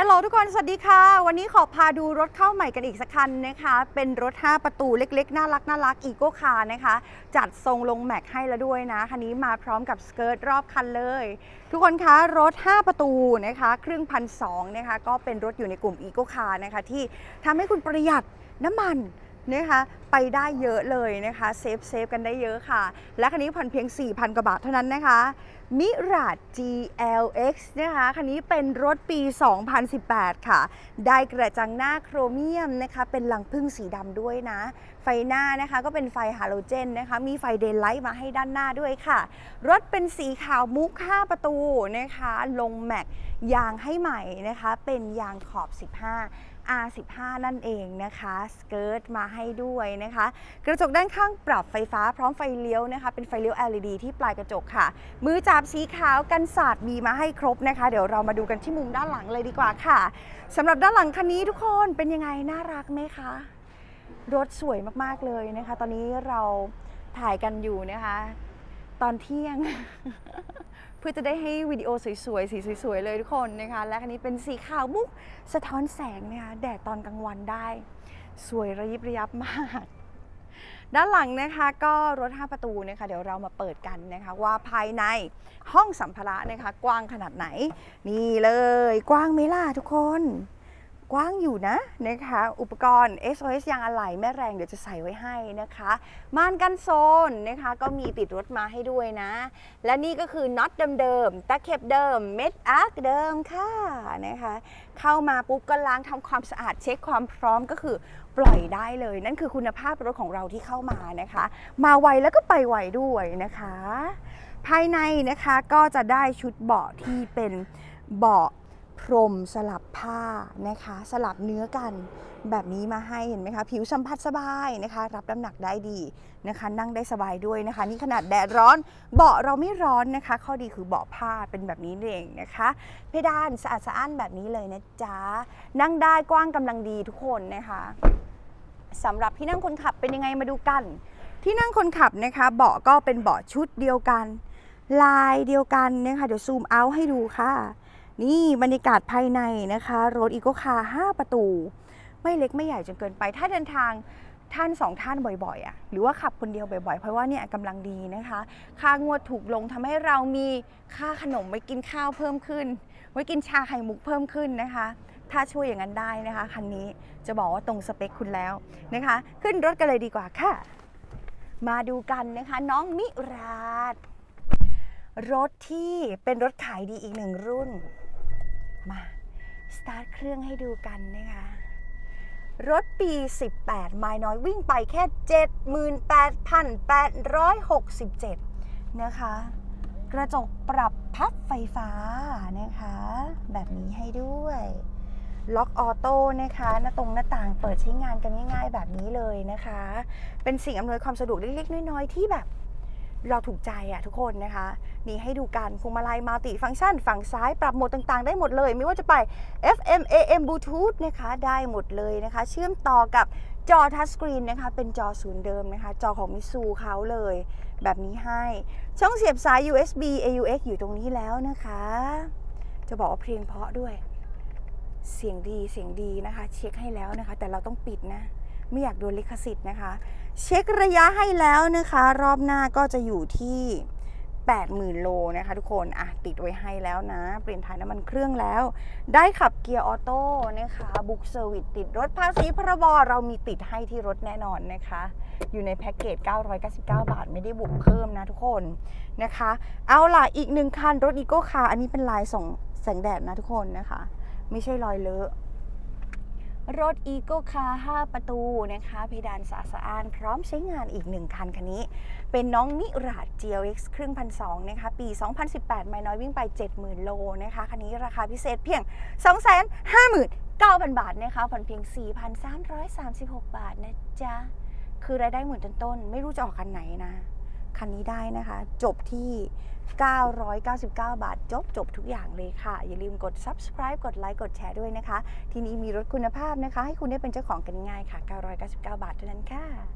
ฮัลโหลทุกคน สวัสดีค่ะ วันนี้ขอพาดูรถเข้าใหม่กันอีกสักคันนะคะ เป็นรถ 5 ประตูเล็กๆ น่ารักน่ารักอีโก้คาร์นะคะ จัดทรงลงแม็กให้แล้วด้วยนะ คันนี้มาพร้อมกับสเกิร์ตรอบคันเลย ทุกคนคะ รถ 5 ประตูนะคะ ครื่งพันสองนะคะ ก็เป็นรถอยู่ในกลุ่มอีโก้คาร์นะคะ ที่ทำให้คุณประหยัดน้ำมันนะคะ ไปได้เยอะเลยนะคะเซฟเซฟกันได้เยอะค่ะ และคันนี้ผ่อนเพียง 4,000 กว่าบาทเท่านั้นนะคะมิราด GLX นะคะ คันนี้เป็นรถปี 2018 ค่ะ ได้กระจังหน้าโครเมียมนะคะ เป็นลังพึ่งสีดำด้วยนะ ไฟหน้านะคะก็เป็นไฟฮาโลเจนนะคะ มีไฟเดนไลท์มาให้ด้านหน้าด้วยค่ะ รถเป็นสีขาวมุก5ประตูนะคะ ลงแม็กยางให้ใหม่นะคะ เป็นยางขอบ 15 R15 นั่นเองนะคะ สเกิร์ตมาให้ด้วยนะคะกระจกด้านข้างปรับไฟฟ้าพร้อมไฟเลี้ยวนะคะ เป็นไฟเลี้ยว LED ที่ปลายกระจกค่ะ มือจับสีขาวกันสาดมีมาให้ครบนะคะ เดี๋ยวเรามาดูกันที่มุมด้านหลังเลยดีกว่าค่ะสำหรับด้านหลังคันนี้ทุกคนเป็นยังไงน่ารักไหมคะรถสวยมากๆเลยนะคะ ตอนนี้เราถ่ายกันอยู่นะคะ ตอนเที่ยง เพื่อจะได้ให้วิดีโอสวยๆ สีสวยๆ เลยทุกคนนะคะ และคันนี้เป็นสีขาวมุกสะท้อนแสงนะคะ แดดตอนกลางวันได้ สวยระยิบระยับมาก ด้านหลังนะคะก็รถ 5 ประตูนะคะเดี๋ยวเรามาเปิดกันนะคะว่าภายในห้องสัมภาระนะคะ กว้างขนาดไหน นี่เลยกว้างไหมล่ะทุกคน กว้างอยู่นะนะคะ อุปกรณ์ SOS ยางอะไหล่แม่แรงเดี๋ยวจะใส่ไว้ให้นะคะม่านกันโซนนะคะก็มีติดรถมาให้ด้วยนะ และนี่ก็คือน็อตเดิมๆตะเข็บเดิม เม็ดอาร์คเดิมค่ะนะคะ เข้ามาปุ๊บก็ล้างทำความสะอาดเช็คความพร้อมก็คือปล่อยได้เลย นั่นคือคุณภาพรถของเราที่เข้ามานะคะ มาไวแล้วก็ไปไวด้วยนะคะ ภายในนะคะก็จะได้ชุดเบาะที่เป็นเบาะ พรมสลับผ้านะคะ สลับเนื้อกันแบบนี้มาให้เห็นไหมคะ ผิวสัมผัสสบายนะคะ รับน้ำหนักได้ดีนะคะ นั่งได้สบายด้วยนะคะ นี่ขนาดแดดร้อน เบาะเราไม่ร้อนนะคะ ข้อดีคือเบาะผ้าเป็นแบบนี้เองนะคะ เพดานสะอาดสะอ้านแบบนี้เลยนะจ๊ะ นั่งได้กว้างกำลังดีทุกคนนะคะสำหรับที่นั่งคนขับเป็นยังไงมาดูกัน ที่นั่งคนขับนะคะเบาะก็เป็นเบาะชุดเดียวกัน ลายเดียวกันนะคะเดี๋ยวซูมเอาให้ดูค่ะ นี่บรรยากาศภายในนะคะรถอีโกคาร์5ประตู ไม่เล็กไม่ใหญ่จนเกินไป ถ้าเดินทางท่านสองท่านบ่อยๆอะหรือว่าขับคนเดียวบ่อยๆ เพราะว่าเนี่ยกำลังดีนะคะ ค่างวดถูกลงทำให้เรามีค่าขนมไว้กินข้าวเพิ่มขึ้น ไว้กินชาไข่มุกเพิ่มขึ้นนะคะ ถ้าช่วยอย่างนั้นได้นะคะคันนี้จะบอกว่าตรงสเปคคุณแล้วนะคะ ขึ้นรถกันเลยดีกว่าค่ะ มาดูกันนะคะ น้องมิราดรถที่เป็นรถขายดีอีกหนึ่งรุ่น มา สตาร์ทเครื่องให้ดูกันนะคะ รถปี 18 ไม้น้อยวิ่งไปแค่ 78,867 นะคะ กระจกปรับพับไฟฟ้านะคะ แบบนี้ให้ด้วย ล็อกออโต้นะคะหน้าตรงหน้าต่างเปิดใช้งานกันง่าย ๆ แบบนี้เลยนะคะ เป็นสิ่งอำนวยความสะดวกเล็กๆ น้อยๆ ที่แบบ เราถูกใจอะทุกคนนะคะนี่ให้ดูกันพวงมาลัยมัลติฟังก์ชัน ฝั่งซ้ายปรับโหมดต่างๆ ได้หมดเลย ไม่ว่าจะไป FM AM Bluetooth นะคะได้หมดเลยนะคะ เชื่อมต่อกับจอทัชสกรีนนะคะ เป็นจอศูนย์เดิมนะคะ จอของมิซูเขาเลย แบบนี้ให้ ช่องเสียบสาย USB AUX อยู่ตรงนี้แล้วนะคะ จะบอกว่าเพลงเพราะด้วย เสียงดีเสียงดีนะคะ เช็คให้แล้วนะคะ แต่เราต้องปิดนะ ไม่อยากโดนลิขสิทธิ์นะคะ เช็คระยะให้แล้วนะคะ รอบหน้าก็จะอยู่ที่ 80,000 โลนะคะทุกคนอะติดไว้ให้แล้วนะ เปลี่ยนถ่ายน้ำมันเครื่องแล้ว ได้ขับเกียร์ออโต้นะคะบุ๊กเซอร์วิสติดรถภาษีพรบเรามีติดให้ที่รถแน่นอนนะคะ อยู่ในแพ็กเกจ 999 บาท ไม่ได้บวกเพิ่มนะทุกคนนะคะ เอาล่ะอีกหนึ่งคันรถอีโก้คาร์อันนี้เป็นลายส่องแสงแดดนะทุกคนนะคะ ไม่ใช่รอยเลอะ รถอีโก้คาร์5ประตูนะคะ เพดานสะอาดสะอ้านพร้อมใช้งานอีกหนึ่งคันคันนี้ เป็นน้องมิราด GLX เครื่งพันสองนะคะ ปี 2018 ไม่น้อยวิ่งไป 70,000 โลนะคะ คันนี้ราคาพิเศษเพียง 259,000 บาทนะคะ ผ่อนเพียง 4,336 บาทนะจ๊ะ คือรายได้หมื่นต้นๆไม่รู้จะออกคันไหนนะ คันนี้ได้นะคะ จบที่ 999 บาท จบจบทุกอย่างเลยค่ะ อย่าลืมกด subscribe กดไลค์กดแชร์ด้วยนะคะ ทีนี้มีรถคุณภาพนะคะ ให้คุณได้เป็นเจ้าของกันง่ายค่ะ 999 บาทเท่านั้นค่ะ